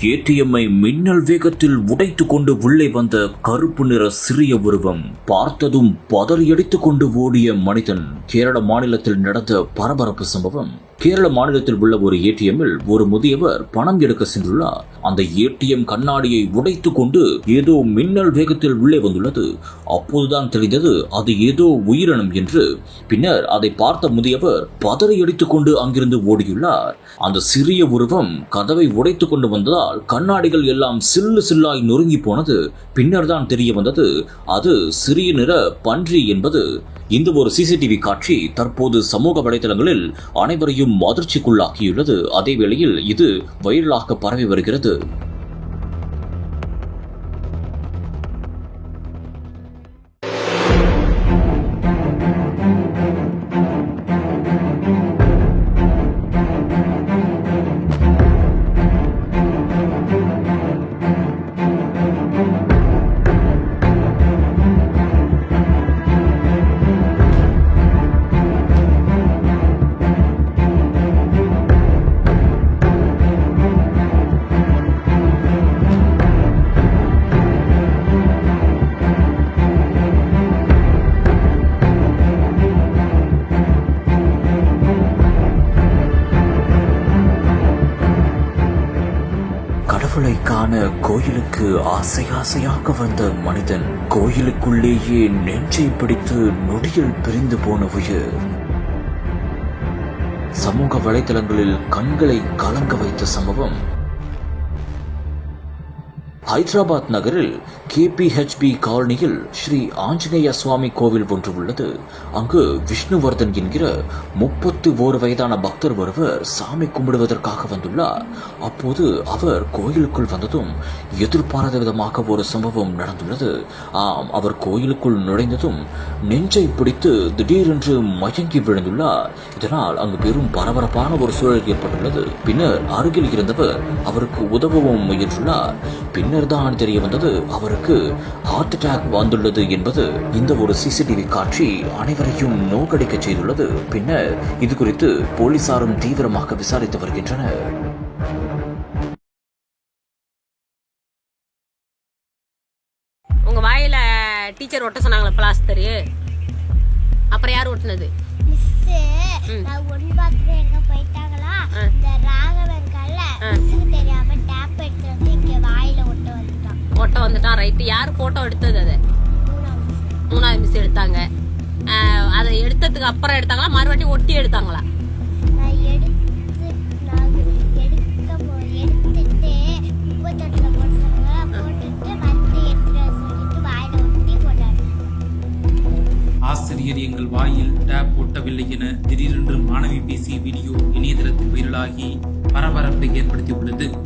ஏடிஎம்மை மின்னல் வேகத்தில் உடைத்து கொண்டு உள்ளே வந்த கருப்பு நிற சிறிய உருவம் பார்த்ததும் பதறியடித்துக் கொண்டு ஓடிய மனிதன். கேரள மாநிலத்தில் நடந்த பரபரப்பு சம்பவம். கேரள மாநிலத்தில் உள்ள ஒரு ஏடிஎம்மில் ஒரு முதியவர் பணம் எடுக்க சென்றுள்ளார். அந்த ஏடிஎம் கண்ணாடியை உடைத்து கொண்டு ஏதோ மின்னல் வேகத்தில் உள்ளே வந்துள்ளது. அப்போதுதான் தெரிந்தது அது ஏதோ உயிரினம் என்று. பின்னர் அதை பார்த்த முதியவர் பதறியடித்துக் கொண்டு அங்கிருந்து ஓடியுள்ளார். அந்த சிறிய உருவம் கதவை உடைத்துக் கொண்டு வந்ததால் கண்ணாடிகள் எல்லாம் சில்லு சில்லாய் நொறுங்கி போனது. பின்னர் தான் தெரிய வந்தது. அது சிறிய நிற பன்றி என்பது. இந்த ஒரு சிசிடிவி காட்சி தற்போது சமூக வலைதளங்களில் அனைவரையும் அதிர்ச்சிக்குள்ளாக்கியுள்ளது. அதே வேளையில் இது வைரலாக பரவி வருகிறது. கடவுளை காண கோயிலுக்கு ஆசை ஆசையாக வந்த மனிதன் கோயிலுக்குள்ளேயே நெஞ்சை பிடித்து நொடியில் பிரிந்து போன உயிர். சமூக வலைதளங்களில் கண்களை கலங்க வைத்த சம்பவம் ஹைதராபாத் நகரில் கேபிஹெச்பி காலனியில் ஸ்ரீ ஆஞ்சநேய சுவாமி கோவில் ஒன்று உள்ளது. அங்கு விஷ்ணுவர்தன் என்கிற முப்பத்து ஓரு வயதான பக்தர் ஒருவர் சாமி கும்பிடுவதற்காக வந்துள்ளார். அப்போது அவர் கோயிலுக்குள் வந்ததும் எதிர்பாராத விதமாக ஒரு சம்பவம் நடந்துள்ளது. ஆம் அவர் கோயிலுக்குள் நுழைந்ததும் நெஞ்சை பிடித்து திடீரென்று மயங்கி விழுந்துள்ளார். இதனால் அங்கு பெரும் பரபரப்பான ஒரு சூழல் ஏற்பட்டுள்ளது. பின்னர் அருகில் இருந்தவர் அவருக்கு உதவவும் முயன்றுள்ளார். பின்னர் தான் தெரிய வந்தது அவருக்கு ஹார்ட் அட்டாக் வந்துள்ளது என்பது இந்த ஒரு சிசிடிவி காட்சி அனைவரையும் நோக்கடிக்க செய்துள்ளது. பின்னர் இது குறித்து போலீசாரும் தீவிரமாக விசாரித்து வருகின்றனர். உங்க வாயில டீச்சர் ஒட்ட சொன்னாங்களே பிளாஸ்டரு அப்புறம் யார் ஒட்டினது? மிஸ்ஸு நான் ஒன் பாத்ரூம் எங்க போயிட்டாங்களா? வந்துட்டான் ஒட்ட வந்துட்டான் ரைட்டு யார் போட்டோ எடுத்தது அதை. மூணாவது மிஸ் எடுத்தாங்க. ஆஹ் அதை எடுத்ததுக்கு அப்புறம் எடுத்தாங்களா? மறுவாட்டி ஒட்டி எடுத்தாங்களா? ஆசிரியர் எங்கள் வாயில் டேப் ஒட்டவில்லை என திடீரென்று மாணவி பேசிய வீடியோ இணையதளத்தில் வைரலாகி பரபரப்பை ஏற்படுத்தியுள்ளது.